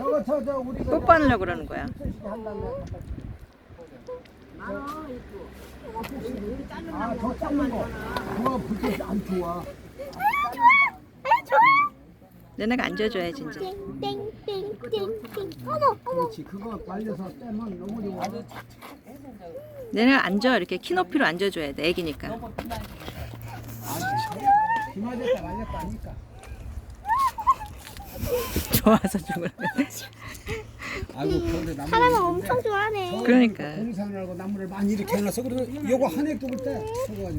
저거 저 저 우리 그 뽀뽀하려고 그러는 거야. 아저 짧은 거 그거 불빛 안 좋아 내내가 앉아줘야지 진짜. 땡땡땡땡. 어머 어머. 그렇지 그거 말려서 떼면 너무 좋아 내내가 앉아 이렇게 키 높이로 앉아줘야 돼 애기니까. 말렸다 하니까 좋아서 죽을. 아이고 그런데 나무 사람을 엄청 좋아하네. 그러니까. 공산하고 나무를 많이 이렇게 해놔서 그래서 요거 한해 두을 때 저거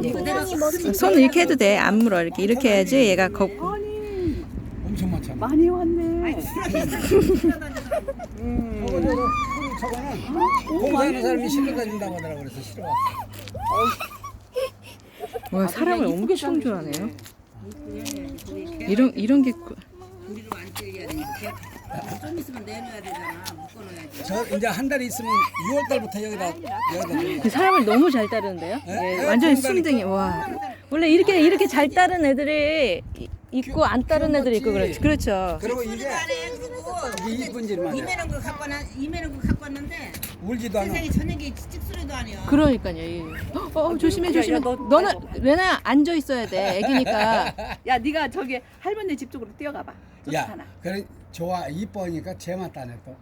굉장히 멋지. 손 이렇게 해도 돼. 안 물어 이렇게 이렇게 해야지 얘가 거. 엄청 많잖아 많이 왔네. 저거 저거 풀 저거는 공사하는 사람이 실려다 준다고 하더라고 그래서 싫어 와 사람을 엄청 좋아하네요. 이런 이런 게 그- 우리로 안 찔려야 되니까 좀 있으면 내놔야 되잖아 묶어놔야지 저 이제 한 달 있으면 6월 달부터 여기다 그 사람을 너무 잘 따르는데요. 예, 완전히 순댕이. 와. 원래 이렇게 이렇게 잘 따른 애들이 이- 있고 안 따른 애들이 있고 그렇지. 그렇죠. 그리고 이게 안해 그리고 이게 이쁜 짓만 해 이메는 거 갖고 왔나 이메는 거 갖고 왔는데 울지도 않아 세상에 저녁에 찍소리도 아니야 그러니까요. 이- 어, 어, 조심해 조심해. 너는 레나 앉아 있어야 돼. 애기니까. 야, 네가 저기 할머니 집 쪽으로 뛰어가봐. 야. 그래 좋아 이뻐니까 쟤만 따네 또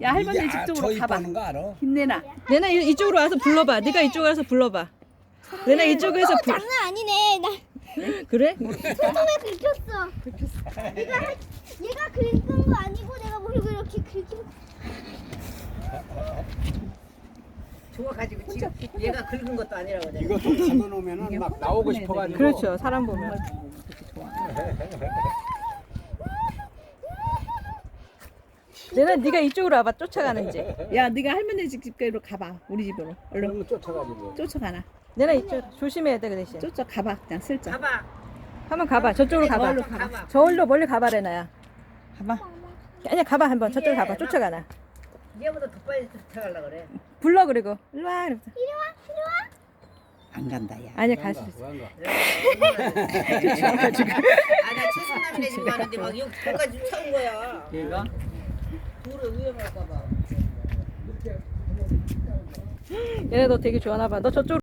야, 할머니 이게 집 아, 쪽으로 저 가봐. 이뻐하는 거 알아? 힘내나. 레나 이- 이쪽으로 와서 불러봐. 네가 이쪽으로 와서 불러봐. 레나 이쪽에서 불. 장난 아니네. 나 그래? 손톱에 긁혔어. 네가 할- 얘가 긁은 거 아니고 내가 모르고 이렇게 긁힌. 좋아가지고 지금 얘가 긁은 것도 아니라고 그래 이거 좀 가둬놓으면은 막 나오고 싶어가지고 그렇죠. 사람 보면. 레나 네가 이쪽으로 와봐. 쫓아가는지. 야, 네가 할머니 집 집으로 가봐. 우리 집으로. 얼른 쫓아가지고 쫓아가나. 레나 이쪽 조심해야 돼 그 대신. 쫓아가봐. 그냥 슬쩍. 가봐 한번 가봐. 저쪽으로 가봐. 저기로 가봐 저울로 멀리 가봐 레나야. 가봐. 아니야 가봐 한번 저쪽으로 가봐. 쫓아가나. 얘보다 더 빨리 쫓아가려고 그래 불러 그리고 일로 와. 이러면서. 안 간다, 야. 아니야 갈 수 있어. 아나 최선남이네 지금 하는데 막 여기 거기까지 쫓아온 거야 얘가? 도로 위험할까 봐 얘네 너 되게 좋아하나 봐. 너 저쪽